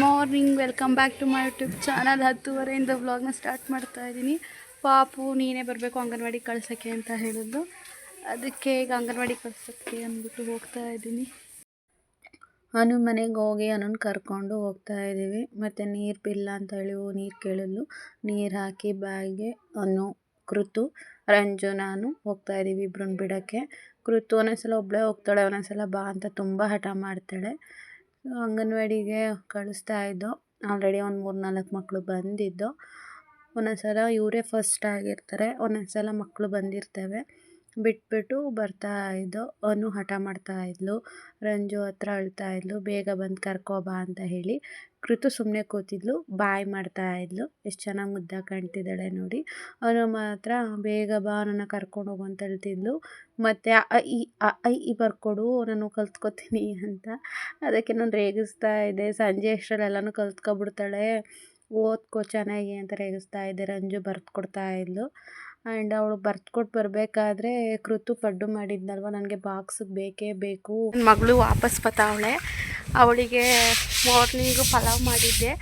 Morning, welcome back to my YouTube channel. ಹತ್ತುವರೆಯಿಂದ ವ್ಲಾಗ್ನ start ಮಾಡ್ತಾ ಇದ್ದೀನಿ. ಪಾಪು, ನೀನೇ ಬರಬೇಕು ಅಂಗನವಾಡಿ ಕಳ್ಸೋಕ್ಕೆ ಅಂತ ಹೇಳಿದ್ದು. ಅದಕ್ಕೆ ಈಗ ಅಂಗನವಾಡಿ ಕಳ್ಸೋಕ್ಕೆ ಅಂದ್ಬಿಟ್ಟು ಹೋಗ್ತಾ ಇದ್ದೀನಿ. ಅನು ಮನೆಗೆ ಹೋಗಿ ಅನನ್ನ ಕರ್ಕೊಂಡು ಹೋಗ್ತಾ ಇದ್ದೀವಿ. ಮತ್ತು ನೀರು ಬಿಲ್ಲ ಅಂತ ಹೇಳಿ ನೀರು ಕೇಳಿದ್ಲು. ನೀರು ಹಾಕಿ ಬ್ಯಾಗ್ಗೆ ಅನು, ಕೃತು, ರಂಜು, ನಾನು ಹೋಗ್ತಾ ಇದ್ದೀವಿ ಇಬ್ಬರನ್ನ ಬಿಡೋಕ್ಕೆ. ಕೃತು ಒಂದೊಂದ್ಸಲ ಒಬ್ಬಳೇ ಹೋಗ್ತಾಳೆ, ಒಂದೊಂದ್ಸಲ ಬಾ ಅಂತ ತುಂಬ ಹಠ ಮಾಡ್ತಾಳೆ. ಅಂಗನವಾಡಿಗೆ ಕಳಿಸ್ತಾ ಇದ್ದೋ, ಆಲ್ರೆಡಿ ಒಂದು ಮೂರು ನಾಲ್ಕು ಮಕ್ಕಳು ಬಂದಿದ್ದೋ. ಒಂದೊಂದು ಸಲ ಇವರೇ ಫಸ್ಟ್ ಆಗಿರ್ತಾರೆ ಒಂದೊಂದು ಸಲ ಮಕ್ಕಳು ಬಂದಿರ್ತವೆ. ಬಿಟ್ಬಿಟ್ಟು ಬರ್ತಾ ಇದ್ದೋ ಅವನು ಹಠ ಮಾಡ್ತಾ ಇದ್ಲು, ರಂಜು ಹತ್ರ ಅಳ್ತಾ ಇದ್ಲು, ಬೇಗ ಬಂದು ಕರ್ಕೋ ಬಾ ಅಂತ ಹೇಳಿ ಕೃತು ಸುಮ್ಮನೆ ಕೂತಿದ್ಲು, ಬಾಯ್ ಮಾಡ್ತಾ ಇದ್ಲು. ಎಷ್ಟು ಚೆನ್ನಾಗಿ ಮುದ್ದ ಕಾಣ್ತಿದ್ದಾಳೆ ನೋಡಿ. ಅವನು ಮಾತ್ರ, ಬೇಗ ಬಾ, ನನ್ನ ಕರ್ಕೊಂಡು ಹೋಗು ಅಂತ ಹೇಳ್ತಿದ್ಲು. ಮತ್ತು ಐ ಈ ಬರ್ಕೊಡು, ನಾನು ಕಲ್ತ್ಕೊತೀನಿ ಅಂತ. ಅದಕ್ಕೆ ನಾನು ರೇಗಿಸ್ತಾ ಇದ್ದೆ. ಸಂಜೆ ಅಷ್ಟರಲ್ಲೆಲ್ಲನೂ ಕಲ್ತ್ಕೊಬಿಡ್ತಾಳೆ. ಓದ್ಕೋ ಚೆನ್ನಾಗಿ ಅಂತ ರೇಗಿಸ್ತಾ ಇದ್ದೆ. ರಂಜು ಬರ್ದು ಕೊಡ್ತಾ ಇದ್ಲು. ಆ್ಯಂಡ್ ಅವಳು ಬರ್ತ್ಕೊಟ್ಟು ಬರಬೇಕಾದ್ರೆ ಕೃತು ಪಡ್ಡು ಮಾಡಿದ್ನಲ್ವ, ನನಗೆ ಬಾಕ್ಸಿಗೆ ಬೇಕೇ ಬೇಕು. ಮಗಳು ವಾಪಸ್ ಬತ್ತಾವಳೆ ಅವಳಿಗೆ ಮಾರ್ನಿಂಗು ಪಲಾವ್ ಮಾಡಿದ್ದೆ.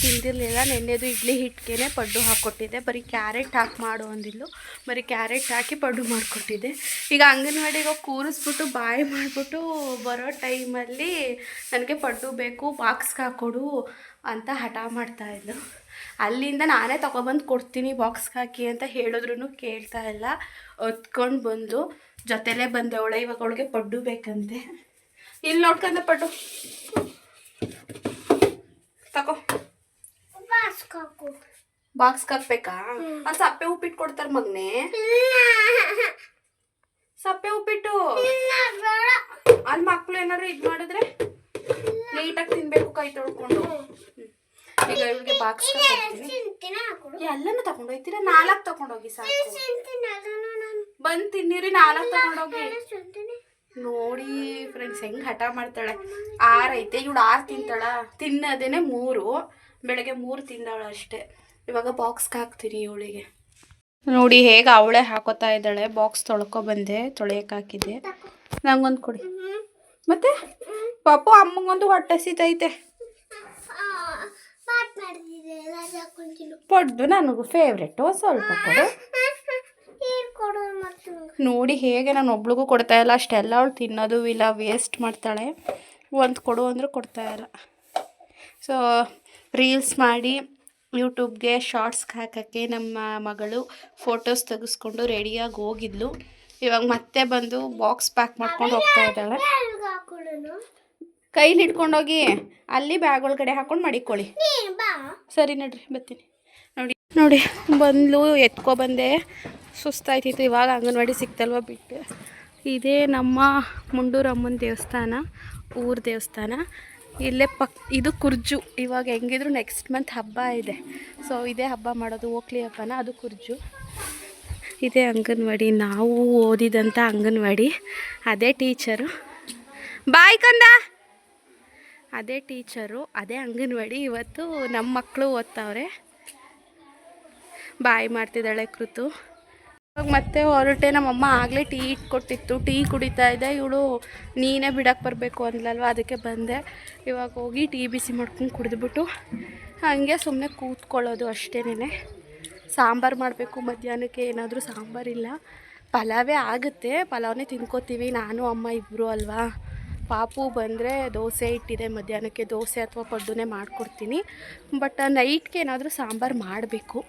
ತಿಂದಿರಲಿಲ್ಲ. ನೆನ್ನೆದು ಇಡ್ಲಿ ಹಿಟ್ಟಿಗೆ ಪಡ್ಡು ಹಾಕ್ಕೊಟ್ಟಿದ್ದೆ ಬರೀ ಕ್ಯಾರೆಟ್ ಹಾಕಿ ಮಾಡು ಅಂದಿದ್ಲು. ಬರೀ ಕ್ಯಾರೆಟ್ ಹಾಕಿ ಪಡ್ಡು ಮಾಡಿಕೊಟ್ಟಿದ್ದೆ. ಈಗ ಅಂಗನವಾಡಿಗೆ ಹೋಗಿ ಕೂರಿಸ್ಬಿಟ್ಟು ಬಾಯಿ ಮಾಡಿಬಿಟ್ಟು ಬರೋ ಟೈಮಲ್ಲಿ ನನಗೆ ಪಡ್ಡು ಬೇಕು, ಬಾಕ್ಸ್ಗೆ ಹಾಕ್ಕೊಡು ಅಂತ ಹಠ ಮಾಡ್ತಾಯಿದ್ಲು ಅಲ್ಲಿಂದ ನಾನೇ ತೊಗೊಬಂದು ಕೊಡ್ತೀನಿ ಬಾಕ್ಸ್ಗೆ ಹಾಕಿ ಅಂತ ಹೇಳಿದ್ರು ಕೇಳ್ತಾ ಇಲ್ಲ. ಹೊತ್ಕೊಂಡು ಬಂದು ಜೊತೆಲೇ ಬಂದವಳೆ ಇವಾಗ ಅವಳಿಗೆ ಪಡ್ಡು ಬೇಕಂತೆ. ಇಲ್ಲಿ ನೋಡ್ಕೊಂಡ ಪಡ್ಡು. ತಗೋ ಬಾಕ್ಸ್ಗೆ ಹಾಕ್ಬೇಕಾ ಅಲ್ಲಿ ಸಪ್ಪೆ ಉಪ್ಪಿಟ್ಟು ಕೊಡ್ತಾರ ಮಗನೇ. ಸಪ್ಪೆ ಉಪ್ಪಿಟ್ಟು? ಅಲ್ಲಿ ಮಕ್ಳು ಏನಾದ್ರು ಇದು ಮಾಡಿದ್ರೆ ನೀಟಾಗಿ ತಿನ್ಬೇಕು ಕೈ ತೊಳ್ಕೊಂಡು. ಈಗ ಇವಳಿಗೆ ಬಾಕ್ಸ್ ಎಲ್ಲನೂ ತಗೊಂಡೋಗ್ತೀರಾ ನಾಲ್ಕು ತಗೊಂಡೋಗಿ ಸಾಕು. ಬಂದು ತಿನ್ನಿರಿ ನಾಲ್ಕು ತಗೊಂಡೋಗಿ. ನೋಡಿ ಫ್ರೆಂಡ್ಸ್ ಹೆಂಗ್ ಹಠ ಮಾಡ್ತಾಳೆ. ಆರೈತೆ ಐತೆ ಇವಳು ಆರು ತಿಂತಾಳ. ತಿನ್ನೋದೇನೆ ಮೂರು ಬೆಳಗ್ಗೆ ಮೂರು ತಿಂದಾಳ ಅಷ್ಟೇ. ಇವಾಗ ಬಾಕ್ಸ್ಗೆ ಹಾಕ್ತೀನಿ ಇವಳಿಗೆ. ನೋಡಿ ಹೇಗೆ ಅವಳೇ ಹಾಕೋತಾ ಇದ್ದಾಳೆ. ಬಾಕ್ಸ್ ತೊಳ್ಕೊ ಬಂದೆ ತೊಳೆಯಕ್ಕೆ ಹಾಕಿದ್ದೆ. ನಂಗೊಂದು ಕೊಡಿ. ಮತ್ತೆ? ಪಾಪು ಅಮ್ಮಗೊಂದು ಹೊಟ್ಟೆ ಸೀತೈತೆ ಪಡ್ದು ನನಗೂ ಫೇವ್ರೆಟು ಸ್ವಲ್ಪ ಕೊಡು. ನೋಡಿ ಹೇಗೆ ನಾನು ಒಬ್ಳಿಗೂ ಕೊಡ್ತಾ ಇಲ್ಲ ಅಷ್ಟೆಲ್ಲ ಅವಳು ತಿನ್ನೋದು ಇಲ್ಲ ವೇಸ್ಟ್ ಮಾಡ್ತಾಳೆ. ಒಂದು ಕೊಡು ಅಂದರೂ ಕೊಡ್ತಾ ಇಲ್ಲ. ಸೊ ರೀಲ್ಸ್ ಮಾಡಿ ಯೂಟ್ಯೂಬ್ಗೆ ಶಾರ್ಟ್ಸ್ಗೆ ಹಾಕೋಕ್ಕೆ ನಮ್ಮ ಮಗಳು ಫೋಟೋಸ್ ತೆಗೆಸ್ಕೊಂಡು ರೆಡಿಯಾಗಿ ಹೋಗಿದ್ಲು. ಇವಾಗ ಮತ್ತೆ ಬಂದು ಬಾಕ್ಸ್ ಪ್ಯಾಕ್ ಮಾಡ್ಕೊಂಡು ಹೋಗ್ತಾ ಇದ್ದಾಳೆ. ಕೈಲಿ ಹಿಡ್ಕೊಂಡೋಗಿ ಅಲ್ಲಿ ಬ್ಯಾಗ್ ಒಳಗಡೆ ಹಾಕೊಂಡು ಮಡಿಕೊಳ್ಳಿ. ಸರಿ ನಡ್ರಿ ಬರ್ತೀನಿ. ನೋಡಿ, ಬಂದಲು, ಎತ್ಕೊ ಬಂದೆ. ಸುಸ್ತಾಯ್ತಿತ್ತು, ಇವಾಗ ಅಂಗನವಾಡಿ ಸಿಕ್ತಲ್ವ ಬಿಟ್ಟು. ಇದೇ ನಮ್ಮ ಮುಂಡೂರಮ್ಮನ ದೇವಸ್ಥಾನ, ಊರ ದೇವಸ್ಥಾನ. ಇಲ್ಲೇ ಪಕ್, ಇದು ಕುರ್ಜು. ಇವಾಗ ಹೆಂಗಿದ್ರು ನೆಕ್ಸ್ಟ್ ಮಂತ್ ಹಬ್ಬ ಇದೆ. ಸೊ ಇದೇ ಹಬ್ಬ ಮಾಡೋದು ಓಕ್ಲಿ ಹಬ್ಬನ? ಅದು ಕುರ್ಜು. ಇದೇ ಅಂಗನವಾಡಿ. ನಾವು ಓದಿದಂಥ ಅಂಗನವಾಡಿ. ಅದೇ ಟೀಚರು. ಬಾಯ್ ಕಂದ! ಅದೇ ಟೀಚರು, ಅದೇ ಅಂಗನವಾಡಿ. ಇವತ್ತು ನಮ್ಮ ಮಕ್ಕಳು ಓದ್ತಾವ್ರೆ. ಬಾಯ್ ಮಾಡ್ತಿದ್ದಾಳೆ ಕೃತು. ಇವಾಗ ಮತ್ತೆ ಹೊರಟೆ ನಮ್ಮಮ್ಮ ಆಗಲೇ ಟೀ ಇಟ್ಕೊಟ್ಟಿತ್ತು. ಟೀ ಕುಡಿತಾ ಇದ್ದೆ ಇವಳು ನೀನೇ ಬಿಡಕ್ಕೆ ಬರಬೇಕು ಅಂದ್ಲಲ್ವ? ಅದಕ್ಕೆ ಬಂದೆ. ಇವಾಗ ಹೋಗಿ ಟೀ ಬಿಸಿ ಮಾಡ್ಕೊಂಡು ಕುಡಿದ್ಬಿಟ್ಟು ಹಾಗೆ ಸುಮ್ಮನೆ ಕೂತ್ಕೊಳ್ಳೋದು ಅಷ್ಟೇನೆ ಸಾಂಬಾರು ಮಾಡಬೇಕು. ಮಧ್ಯಾಹ್ನಕ್ಕೆ ಏನಾದರೂ ಸಾಂಬಾರಿಲ್ಲ ಪಲಾವೇ ಆಗುತ್ತೆ. ಪಲಾವನ್ನೇ ತಿನ್ಕೋತೀವಿ. ನಾನು, ಅಮ್ಮ ಇಬ್ಬರು ಅಲ್ವಾ? ಪಾಪು ಬಂದರೆ ದೋಸೆ ಇಟ್ಟಿದೆ ಮಧ್ಯಾಹ್ನಕ್ಕೆ. ದೋಸೆ ಅಥವಾ ಪಡ್ಡುನೇ ಮಾಡಿಕೊಡ್ತೀನಿ. ಬಟ್ ನೈಟ್ಗೆ ಏನಾದರೂ ಸಾಂಬಾರು ಮಾಡಬೇಕು.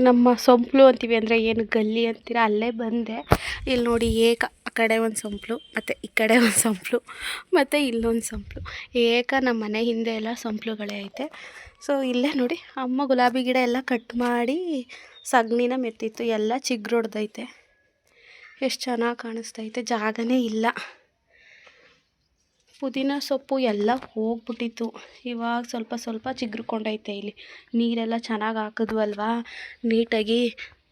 ನಮ್ಮ ಸೊಂಪ್ಲು ಅಂತೀವಿ ಅಂದರೆ ಏನು ಗಲ್ಲಿ ಅಂತೀರ, ಅಲ್ಲೇ ಬಂದೆ. ಇಲ್ಲಿ ನೋಡಿ ಏಕ ಆ ಕಡೆ ಒಂದು ಸೊಂಪ್ಲು, ಮತ್ತು ಈ ಕಡೆ ಒಂದು ಸೊಂಪ್ಲು, ಮತ್ತು ಇಲ್ಲೊಂದು ಸೊಂಪ್ಲು. ಏಕ ನಮ್ಮ ಮನೆ ಹಿಂದೆ ಎಲ್ಲ ಸೊಂಪ್ಲುಗಳೇ ಐತೆ. ಸೊ ಇಲ್ಲೇ ನೋಡಿ, ಅಮ್ಮ ಗುಲಾಬಿ ಗಿಡ ಎಲ್ಲ ಕಟ್ ಮಾಡಿ ಸಗಣಿನ ಮೆತ್ತಿತ್ತು, ಎಲ್ಲ ಚಿಗ್ರೊಡ್ದೈತೆ. ಎಷ್ಟು ಚೆನ್ನಾಗಿ ಕಾಣಿಸ್ತೈತೆ, ಜಾಗನೇ ಇಲ್ಲ. ಪುದೀನ ಸೊಪ್ಪು ಎಲ್ಲ ಹೋಗ್ಬಿಟ್ಟಿತ್ತು. ಇವಾಗ ಸ್ವಲ್ಪ ಸ್ವಲ್ಪ ಚಿಗುರ್ಕೊಂಡೈತೆ ಇಲ್ಲಿ. ನೀರೆಲ್ಲ ಚೆನ್ನಾಗಿ ಹಾಕಿದ್ವಲ್ವಾ ನೀಟಾಗಿ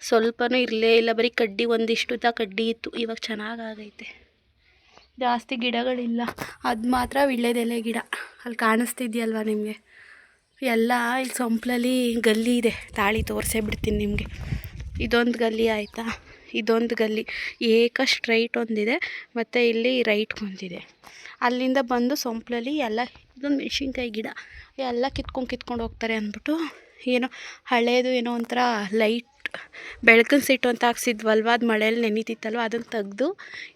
ಸ್ವಲ್ಪನೂ ಇರಲೇ ಇಲ್ಲ. ಬರೀ ಕಡ್ಡಿ ಒಂದಿಷ್ಟು ತ ಕಡ್ಡಿ ಇತ್ತು. ಇವಾಗ ಚೆನ್ನಾಗಾಗೈತೆ ಜಾಸ್ತಿ ಗಿಡಗಳಿಲ್ಲ. ಅದು ಮಾತ್ರ ವಿಳ್ಳೆದೆಲೆ ಗಿಡ. ಅಲ್ಲಿ ಕಾಣಿಸ್ತಿದ್ಯಲ್ವ ನಿಮಗೆ? ಎಲ್ಲ ಇಲ್ಲಿ ಸೊಂಪ್ಲಲ್ಲಿ ಗಲ್ಲಿ ಇದೆ. ತಾಳಿ ತೋರಿಸೇ ಬಿಡ್ತೀನಿ ನಿಮಗೆ. ಇದೊಂದು ಗಲ್ಲಿ ಆಯಿತಾ? ಇದೊಂದು ಗಲ್ಲಿ. ಏಕ ಸ್ಟ್ರೈಟ್ ಒಂದಿದೆ. ಮತ್ತು ಇಲ್ಲಿ ರೈಟ್ ಒಂದಿದೆ ಅಲ್ಲಿಂದ ಬಂದು ಸೊಂಪ್ಲಲ್ಲಿ ಎಲ್ಲ ಇದೊಂದು ಮೆಣಸಿನ್ಕಾಯಿ ಗಿಡ ಎಲ್ಲ ಕಿತ್ಕೊಂಡು ಕಿತ್ಕೊಂಡು ಹೋಗ್ತಾರೆ ಅಂದ್ಬಿಟ್ಟು ಏನೋ ಹಳೇದು ಏನೋ ಒಂಥರ ಲೈಟ್ ಬೆಳಕಿನ ಸಿಟ್ಟು ಅಂತ ಹಾಕ್ಸಿದ್ವಲ್ವ? ಮಳೆಯಲ್ಲಿ ನೆನೀತಿತ್ತಲ್ವ? ಅದನ್ನು ತೆಗೆದು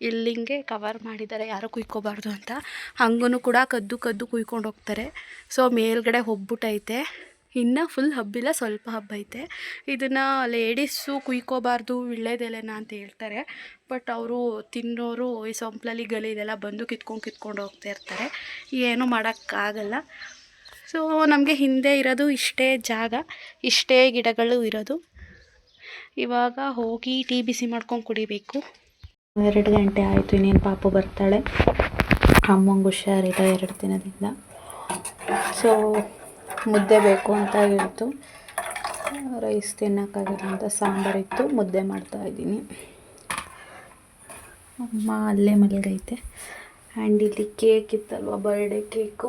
ಇಲ್ಲಿಂಗೆ ಕವರ್ ಮಾಡಿದ್ದಾರೆ. ಯಾರೂ ಕುಯ್ಕೋಬಾರ್ದು ಅಂತ. ಹಂಗೂ ಕೂಡ ಕದ್ದು ಕದ್ದು ಕುಯ್ಕೊಂಡು ಹೋಗ್ತಾರೆ. ಸೊ ಮೇಲ್ಗಡೆ ಹೊಬ್ಬಿಟ್ಟೈತೆ ಇನ್ನು ಫುಲ್ ಹಬ್ಬಿಲ್ಲ, ಸ್ವಲ್ಪ ಹಬ್ಬ ಐತೆ. ಇದನ್ನು ಲೇಡೀಸು ಕುಯ್ಕೋಬಾರ್ದು ವಿಳ್ಳೆದೆಲೆನ ಅಂತ ಹೇಳ್ತಾರೆ. ಬಟ್ ಅವರು ತಿನ್ನೋರು ಈ ಸೊಂಪ್ಲಲ್ಲಿ ಗಲೀಲೆಲ್ಲ ಬಂದು ಕಿತ್ಕೊಂಡು ಕಿತ್ಕೊಂಡು ಹೋಗ್ತಾ ಇರ್ತಾರೆ. ಏನೂ ಮಾಡೋಕ್ಕಾಗಲ್ಲ ಸೊ ನಮಗೆ ಹಿಂದೆ ಇರೋದು ಇಷ್ಟೇ ಜಾಗ, ಇಷ್ಟೇ ಗಿಡಗಳು ಇರೋದು. ಇವಾಗ ಹೋಗಿ ಟೀ ಬಿಸಿ ಮಾಡ್ಕೊಂಡು ಕುಡಿಬೇಕು. ಎರಡು ಗಂಟೆ ಆಯಿತು, ಇನ್ನೇನು ಪಾಪು ಬರ್ತಾಳೆ. ಅಮ್ಮಂಗೆ ಹುಷಾರಿದೆ ಎರಡು ದಿನದಿಂದ. ಸೊ ಮುದ್ದೆ ಬೇಕು ಅಂತ ಹೇಳ್ತು. ರೈಸ್ ತಿನ್ನೋಕ್ಕಾಗಿಲ್ಲ ಅಂತ ಸಾಂಬಾರಿತ್ತು ಮುದ್ದೆ ಮಾಡ್ತಾಯಿದ್ದೀನಿ ಅಮ್ಮ ಅಲ್ಲೇ ಮಲಗೈತೆ. ಆ್ಯಂಡ್ ಇಲ್ಲಿ ಕೇಕ್ ಇತ್ತಲ್ವ, ಬರ್ಡೇ ಕೇಕು.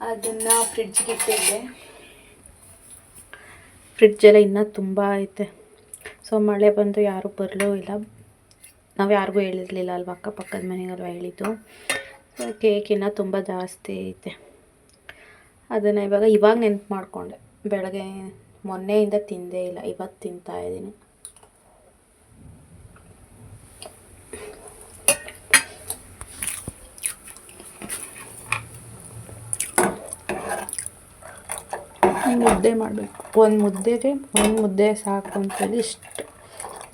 ಅದನ್ನು ಫ್ರಿಡ್ಜ್ಗೆ ಇಟ್ಟಿದ್ದೆ. ಫ್ರಿಡ್ಜೆಲ್ಲ ಇನ್ನೂ ತುಂಬ ಐತೆ. ಸೊ, ಮಳೆ ಬಂದು ಯಾರೂ ಬರಲೂ ಇಲ್ಲ. ನಾವು ಯಾರಿಗೂ ಹೇಳಿರಲಿಲ್ಲ ಅಲ್ವಾ, ಅಕ್ಕಪಕ್ಕದ ಮನೆಗಲ್ವ ಹೇಳಿದ್ದು. ಸೊ ಕೇಕ್ ಇನ್ನೂ ತುಂಬ ಜಾಸ್ತಿ ಐತೆ. ಅದನ್ನು ಇವಾಗ ಇವಾಗ ನೆನ್ಪು ಮಾಡಿಕೊಂಡೆ. ಬೆಳಗ್ಗೆ ಮೊನ್ನೆಯಿಂದ ತಿಂದೇ ಇಲ್ಲ ಇವತ್ತು ತಿಂತಾ ಇದ್ದೀನಿ. ಮುದ್ದೆ ಮಾಡಬೇಕು. ಒಂದು ಮುದ್ದೆಗೆ ಒಂದು ಮುದ್ದೆ ಸಾಕು ಅಂತೇಳಿ ಇಷ್ಟು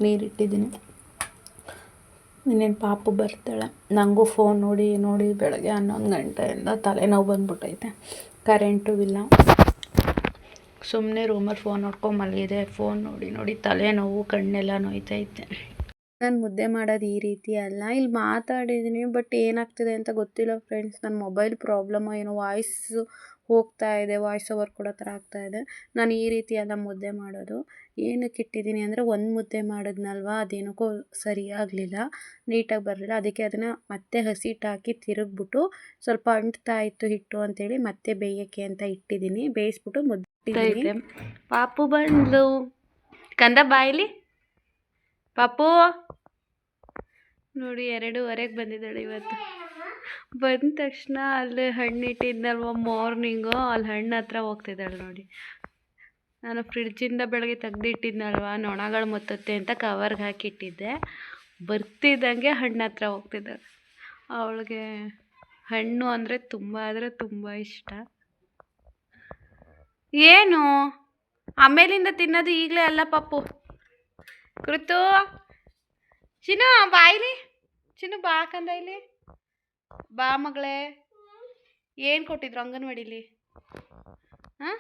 ನೀರಿಟ್ಟಿದ್ದೀನಿ. ಇನ್ನೇನು ಪಾಪ ಬರ್ತಾಳೆ. ನನಗೂ ಫೋನ್ ನೋಡಿ ನೋಡಿ ಬೆಳಗ್ಗೆ ಹನ್ನೊಂದು ಗಂಟೆಯಿಂದ ತಲೆನೋವು ಬಂದ್ಬಿಟ್ಟೈತೆ ಕರೆಂಟು ಇಲ್ಲ. ಸುಮ್ಮನೆ ರೂಮಲ್ಲಿ ಫೋನ್ ನೋಡ್ಕೊಂಡು ಮಲಗಿದೆ. ಫೋನ್ ನೋಡಿ ನೋಡಿ ತಲೆನೋವು ಕಣ್ಣೆಲ್ಲ ನೋಯ್ತೈತೆ. ನಾನು ಮುದ್ದೆ ಮಾಡೋದು ಈ ರೀತಿ ಅಲ್ಲ. ಇಲ್ಲಿ ಮಾತಾಡಿದ್ದೀನಿ ಬಟ್ ಏನಾಗ್ತಿದೆ ಅಂತ ಗೊತ್ತಿಲ್ಲ ಫ್ರೆಂಡ್ಸ್ ನನ್ನ ಮೊಬೈಲ್ ಪ್ರಾಬ್ಲಮ್ಮೋ ಏನೋ ವಾಯ್ಸು ಹೋಗ್ತಾ ಇದೆ ವಾಯ್ಸ್ ಓವರ್ ಕೊಡೋ ಥರ ಆಗ್ತಾ ಇದೆ. ನಾನು ಈ ರೀತಿಯಾದ ಮುದ್ದೆ ಮಾಡೋದು. ಏನಕ್ಕೆ ಇಟ್ಟಿದ್ದೀನಿ ಅಂದರೆ ಒಂದು ಮುದ್ದೆ ಮಾಡಿದ್ನಲ್ವ, ಅದೇನಕ್ಕೂ ಸರಿಯಾಗಲಿಲ್ಲ ನೀಟಾಗಿ ಬರಲಿಲ್ಲ. ಅದಕ್ಕೆ ಅದನ್ನು ಮತ್ತೆ ಹಸಿಟ್ಟು ಹಾಕಿ ತಿರುಗ್ಬಿಟ್ಟು ಸ್ವಲ್ಪ ಅಂಟ್ತಾ ಇತ್ತು ಹಿಟ್ಟು ಅಂತೇಳಿ ಮತ್ತೆ ಬೇಯೋಕ್ಕೆ ಅಂತ ಇಟ್ಟಿದ್ದೀನಿ. ಬೇಯಿಸ್ಬಿಟ್ಟು ಮುದ್ದೆ ಪಾಪು ಬಂದ್ಲು. ಕಂದ ಬಾಯಿಲಿ ಪಾಪು. ನೋಡಿ, ಎರಡೂವರೆಗೆ ಬಂದಿದ್ದಾಳೆ ಇವತ್ತು. ಬಂದ ತಕ್ಷಣ ಅಲ್ಲಿ ಹಣ್ಣು ಇಟ್ಟಿದ್ನಲ್ವ ಮಾರ್ನಿಂಗು ಅಲ್ಲಿ ಹಣ್ಣು ಹತ್ರ ಹೋಗ್ತಿದ್ದಾಳೆ ನೋಡಿ. ನಾನು ಫ್ರಿಡ್ಜಿಂದ ಬೆಳಗ್ಗೆ ತೆಗ್ದಿಟ್ಟಿದ್ನಲ್ವ, ನೊಣಗಳು ಮುತ್ತುತ್ತೆ ಅಂತ ಕವರ್ಗೆ ಹಾಕಿಟ್ಟಿದ್ದೆ. ಬರ್ತಿದ್ದಂಗೆ ಹಣ್ಣು ಹತ್ರ ಹೋಗ್ತಿದ್ದಾಳೆ. ಅವಳಿಗೆ ಹಣ್ಣು ಅಂದರೆ ತುಂಬ ಅಂದರೆ ತುಂಬ ಇಷ್ಟ. ಏನು? ಆಮೇಲಿಂದ ತಿನ್ನೋದು ಈಗಲೇ ಅಲ್ಲ ಪಪ್ಪು ಕೃತು ಚಿನ್ನು ಬಾಯಿಲಿ ಚಿನ್ನು, ಬಾ ಬಾ ಮಗಳೇ. ಏನು ಕೊಟ್ಟಿದ್ರು ಅಂಗನವಾಡಿಲಿ? ಹಾಂ?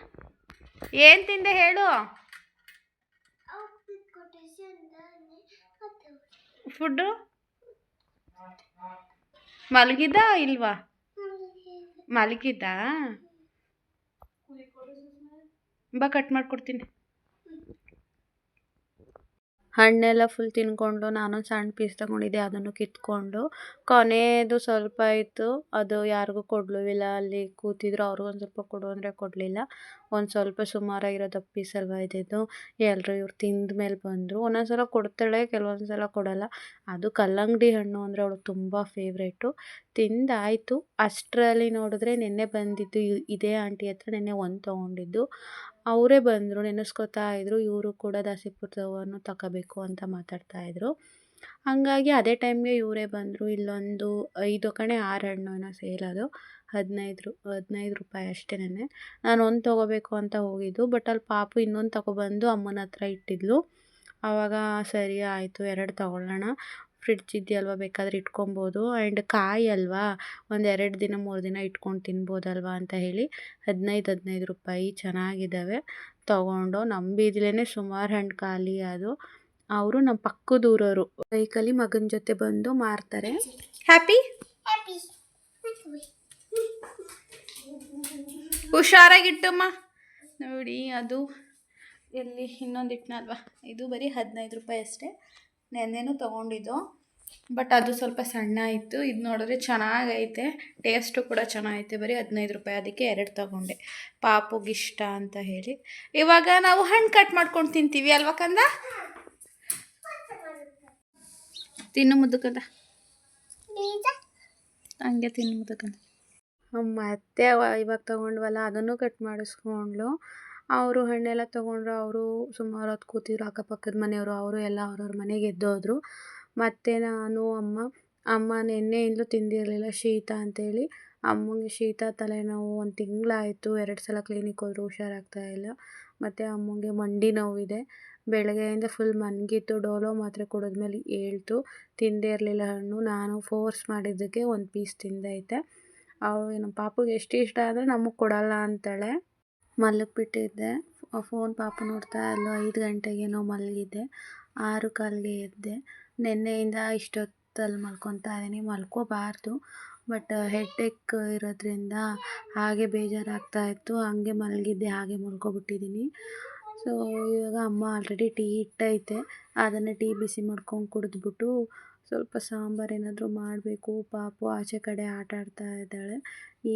ಏನು ತಿಂದೆ ಹೇಳು. ಫುಡ್ಡು? ಮಲಗಿದ್ದ ಇಲ್ವಾ? ಮಲಗಿದ್ದ? ಬಾ, ಕಟ್ ಮಾಡಿಕೊಡ್ತೀನಿ. ಹಣ್ಣೆಲ್ಲ ಫುಲ್ ತಿನ್ಕೊಂಡು ನಾನು ಸಣ್ಣ ಪೀಸ್ ತಗೊಂಡಿದ್ದೆ, ಅದನ್ನು ಕಿತ್ಕೊಂಡು. ಕೊನೆಯದು ಸ್ವಲ್ಪ ಇತ್ತು ಅದು ಯಾರಿಗೂ ಕೊಡಲೂ ಇಲ್ಲ, ಅಲ್ಲಿ ಕೂತಿದ್ರು ಅವ್ರಿಗೂ ಒಂದು ಸ್ವಲ್ಪ ಕೊಡು ಅಂದರೆ ಕೊಡಲಿಲ್ಲ. ಒಂದು ಸ್ವಲ್ಪ ಸುಮಾರಾಗಿರೋ ದಪ್ಪ ಪೀಸ್ ಅಲ್ವಾ ಇದ್ದಿದ್ದು ಎಲ್ಲರೂ ಇವ್ರು ತಿಂದ ಮೇಲೆ ಬಂದರು. ಒಂದೊಂದು ಸಲ ಕೊಡ್ತಾಳೆ ಕೆಲವೊಂದು ಸಲ ಕೊಡಲ್ಲ. ಅದು ಕಲ್ಲಂಗಡಿ ಹಣ್ಣು ಅಂದರೆ ಅವಳು ತುಂಬ ಫೇವ್ರೇಟು ತಿಂದಾಯಿತು ಅಷ್ಟರಲ್ಲಿ ನೋಡಿದ್ರೆ ನಿನ್ನೆ ಬಂದಿದ್ದು ಇದೇ ಆಂಟಿ ಹತ್ರ ನಿನ್ನೆ ಒಂದು ತೊಗೊಂಡಿದ್ದು. ಅವರೇ ಬಂದರು, ನೆನೆಸ್ಕೊತಾ ಇದ್ದರು ಇವರು ಕೂಡ ದಾಸಿಪುರದವನ್ನು ತಗೋಬೇಕು ಅಂತ ಮಾತಾಡ್ತಾ ಇದ್ದರು ಹಾಗಾಗಿ ಅದೇ ಟೈಮ್ಗೆ ಇವರೇ ಬಂದರು. ಇಲ್ಲೊಂದು ಐದು ಕಣೆ ಆರು ಹಣ್ಣು ಏನೋ ಸೇಲ್ ಅದು. ಹದಿನೈದು ರು, ಹದಿನೈದು ರೂಪಾಯಿ ಅಷ್ಟೇನೆ ನಾನು ಒಂದು ತೊಗೋಬೇಕು ಅಂತ ಹೋಗಿದ್ದು, ಬಟ್ ಅಲ್ಲಿ ಪಾಪು ಇನ್ನೊಂದು ತಗೊಬಂದು ಅಮ್ಮನ ಹತ್ರ ಇಟ್ಟಿದ್ಲು. ಆವಾಗ ಸರಿ ಆಯಿತು, ಎರಡು ತಗೊಳ್ಳೋಣ. ಫ್ರಿಡ್ಜ್ ಇದೆಯಲ್ವ ಬೇಕಾದರೆ ಇಟ್ಕೊಬೋದು ಆ್ಯಂಡ್ ಕಾಯಿ ಅಲ್ವಾ? ಒಂದು ಎರಡು ದಿನ ಮೂರು ದಿನ ಇಟ್ಕೊಂಡು ತಿನ್ಬೋದಲ್ವಾ ಅಂತ ಹೇಳಿ ಹದಿನೈದು ಹದಿನೈದು ರೂಪಾಯಿ ಚೆನ್ನಾಗಿದ್ದಾವೆ ತೊಗೊಂಡು ನಮ್ಮ ಬೀದಿಲೇ ಸುಮಾರು ಹಣ್ಣು ಖಾಲಿ ಅದು. ಅವರು ನಮ್ಮ ಪಕ್ಕದೂರವರು ಬೈಕಲ್ಲಿ ಮಗನ ಜೊತೆ ಬಂದು ಮಾರ್ತಾರೆ. ಹ್ಯಾಪಿ ಹುಷಾರಾಗಿಟ್ಟಮ್ಮ. ನೋಡಿ ಅದು ಎಲ್ಲಿ ಇನ್ನೊಂದು ಇಟ್ಟನಲ್ವಾ ಇದು ಬರೀ ಹದಿನೈದು ರೂಪಾಯಿ ಅಷ್ಟೇ. ನೆನ್ನೆನೂ ತೊಗೊಂಡಿದ್ದು. ಬಟ್ ಅದು ಸ್ವಲ್ಪ ಸಣ್ಣ ಇತ್ತು. ಇದು ನೋಡಿದ್ರೆ ಚೆನ್ನಾಗೈತೆ. ಟೇಸ್ಟು ಕೂಡ ಚೆನ್ನಾಗೈತೆ. ಬರೀ ಹದಿನೈದು ರೂಪಾಯಿ. ಅದಕ್ಕೆ ಎರಡು ತಗೊಂಡೆ. ಪಾಪುಗಿಷ್ಟ ಅಂತ ಹೇಳಿ. ಇವಾಗ ನಾವು ಹಣ್ಣು ಕಟ್ ಮಾಡ್ಕೊಂಡು ತಿಂತೀವಿ ಅಲ್ವಾ ಕಂದ? ತಿನ್ನು ಮುದ್ದು ಹಂಗೆ ತಿನ್ನು ತಿನ್ಬೋದಕ್ಕಂತ ಮತ್ತೆ ಇವಾಗ ತೊಗೊಂಡ್ವಲ್ಲ, ಅದನ್ನು ಕಟ್ ಮಾಡಿಸ್ಕೊಂಡ್ಲು ಅವರು ಹಣ್ಣೆಲ್ಲ ತೊಗೊಂಡ್ರು, ಅವರು ಸುಮಾರು ಹೊತ್ತು ಕೂತಿದ್ರು, ಅಕ್ಕಪಕ್ಕದ ಮನೆಯವರು, ಅವರು ಎಲ್ಲ ಅವ್ರವ್ರ ಮನೆಗೆ ಎದ್ದೋದ್ರು. ಮತ್ತು ನಾನು, ಅಮ್ಮ ಅಮ್ಮ ನಿನ್ನೆಯಿಂದಲೂ ತಿಂದಿರಲಿಲ್ಲ ಶೀತ ಅಂತೇಳಿ. ಅಮ್ಮಂಗೆ ಶೀತ, ತಲೆನೋವು ಒಂದು ತಿಂಗಳಾಯಿತು. ಎರಡು ಸಲ ಕ್ಲಿನಿಕ್ ಹೋದ್ರು, ಹುಷಾರಾಗ್ತಾ ಇಲ್ಲ. ಮತ್ತು ಅಮ್ಮಂಗೆ ಮಂಡಿ ನೋವಿದೆ. ಬೆಳಗ್ಗೆಯಿಂದ ಫುಲ್ ಮನ್ಗಿತ್ತು ಡೋಲೋ ಮಾತ್ರೆ ಕುಡಿದ್ಮೇಲೆ ಹೇಳ್ತು ತಿಂದೇ ಇರಲಿಲ್ಲ ಹಣ್ಣು. ನಾನು ಫೋರ್ಸ್ ಮಾಡಿದ್ದಕ್ಕೆ ಒಂದು ಪೀಸ್ ತಿಂದೈತೆ. ಅವಳು ನಮ್ಮ ಪಾಪುಗೆ ಎಷ್ಟು ಇಷ್ಟ ಆದರೆ ನಮಗೆ ಕೊಡಲ್ಲ ಅಂತಾಳೆ. ಮಲಗಿಬಿಟ್ಟಿದ್ದೆ. ಫೋನ್ ಪಾಪ ನೋಡ್ತಾ ಇಲ್ಲೋ ಐದು ಗಂಟೆಗೇನೋ ಮಲಗಿದ್ದೆ ಆರು ಕಾಲಿಗೆ ಎದ್ದೆ. ನಿನ್ನೆಯಿಂದ ಇಷ್ಟೊತ್ತಲ್ಲಿ ಮಲ್ಕೊತಾ ಇದ್ದೀನಿ. ಮಲ್ಕೋಬಾರ್ದು. ಬಟ್ ಹೆಡ್ಏಕ್ ಇರೋದ್ರಿಂದ ಹಾಗೆ ಬೇಜಾರಾಗ್ತಾ ಇತ್ತು. ಹಾಗೆ ಮಲಗಿದ್ದೆ, ಹಾಗೆ ಮಲ್ಕೊಬಿಟ್ಟಿದ್ದೀನಿ. ಸೊ ಇವಾಗ ಅಮ್ಮ ಆಲ್ರೆಡಿ ಟೀ ಇಟ್ಟೈತೆ. ಅದನ್ನು ಟೀ ಬಿಸಿ ಮಾಡ್ಕೊಂಡು ಕುಡಿದ್ಬಿಟ್ಟು ಸ್ವಲ್ಪ ಸಾಂಬಾರು ಏನಾದರೂ ಮಾಡಬೇಕು. ಪಾಪು ಆಚೆ ಕಡೆ ಆಟ ಆಡ್ತಾ ಇದ್ದಾಳೆ.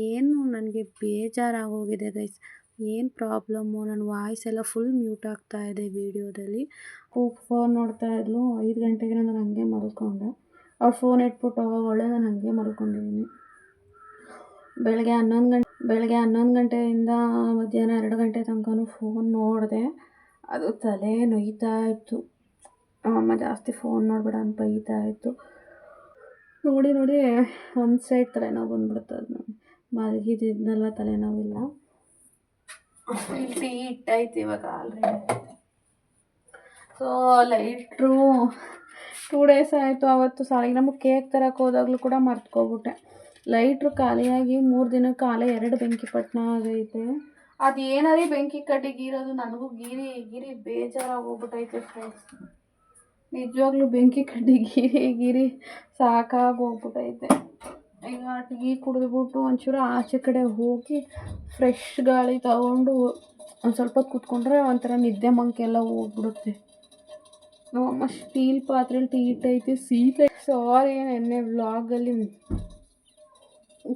ಏನು, ನನಗೆ ಬೇಜಾರಾಗೋಗಿದೆ ಗೈಸ್ ಏನು ಪ್ರಾಬ್ಲಮ್ಮು? ನನ್ನ ವಾಯ್ಸ್ ಎಲ್ಲ ಫುಲ್ ಮ್ಯೂಟ್ ಆಗ್ತಾ ಇದೆ ವೀಡಿಯೋದಲ್ಲಿ. ಫೋನ್ ನೋಡ್ತಾ ಇದ್ಲು. ಐದು ಗಂಟೆಗೆ ನಾನು ಹಂಗೆ ಮಲ್ಕೊಂಡೆ. ಅವ್ರು ಫೋನ್ ಇಟ್ಬಿಟ್ಟು ಒಳ್ಳೆ ನಾನು ಹಂಗೆ ಮಲ್ಕೊಂಡಿದ್ದೀನಿ ಬೆಳಗ್ಗೆ ಹನ್ನೊಂದು ಗಂಟೆ ಬೆಳಗ್ಗೆ ಹನ್ನೊಂದು ಗಂಟೆಯಿಂದ ಮಧ್ಯಾಹ್ನ ಎರಡು ಗಂಟೆ ತನಕನೂ ಫೋನ್ ನೋಡಿದೆ. ಅದು ತಲೆ ನೊಯ್ತಾ ಇತ್ತು. ಅಮ್ಮ ಜಾಸ್ತಿ ಫೋನ್ ನೋಡ್ಬೇಡ ಅಂತ ಬೈತಾ ಇತ್ತು. ನೋಡಿ ನೋಡಿ, ಒಂದು ಸೈಡ್ ತಲೆನೋವು ಬಂದ್ಬಿಡ್ತದೆ ನನಗೆ ಮಲಗಿದ್ದಿದ್ನಲ್ವ ತಲೆನೋವಿಲ್ಲ. ಟೀ ಇಟ್ಟೈತೆ ಇವಾಗ ಆಲ್ರೆಡಿ. ಸೊ ಲೈಟ್ರು ಟೂ ಡೇಸ್ ಆಯಿತು, ಅವತ್ತು ಸಾಲಿಗೆ ನಮಗೆ ಕೇಕ್ ತರಕ್ಕೆ ಹೋದಾಗಲೂ ಕೂಡ ಮರ್ತ್ಕೊಬಿಟ್ಟೆ. ಲೈಟ್ರು ಖಾಲಿಯಾಗಿ ಮೂರು ದಿನಕ್ಕೆ ಆಲೆ ಎರಡು ಬೆಂಕಿ ಪಟ್ಟಣ ಆಗೈತೆ. ಅದು ಏನಾರೀ ಬೆಂಕಿ ಕಟ್ಟಿ ಗೀರೋದು? ನನಗೂ ಗೀರಿ ಗೀರಿ ಬೇಜಾರಾಗಿ ಫ್ರೆಂಡ್ಸ್ ನಿಜವಾಗ್ಲೂ ಬೆಂಕಿ ಕಡ್ಡಿ ಗೀರಿ ಗೀರಿ ಸಾಕಾಗಿ ಹೋಗ್ಬಿಟ್ಟೈತೆ ಈಗ ಟೀ ಕುಡಿದ್ಬಿಟ್ಟು ಒಂಚೂರು ಆಚೆ ಕಡೆ ಹೋಗಿ ಫ್ರೆಶ್ ಗಾಳಿ ತಗೊಂಡು ಒಂದು ಸ್ವಲ್ಪ ಹೊತ್ತು ಕೂತ್ಕೊಂಡ್ರೆ ಒಂಥರ ನಿದ್ದೆ ಮಂಕೆಲ್ಲ ಹೋಗ್ಬಿಡುತ್ತೆ. ನಮ್ಮಮ್ಮ ಸ್ಟೀಲ್ ಪಾತ್ರೆಲಿ ಟೀ ಇಟ್ಟೈತೆ ಸೀತೆ ಸಾರಿ ನೆನ್ನೆ ವ್ಲಾಗಲ್ಲಿ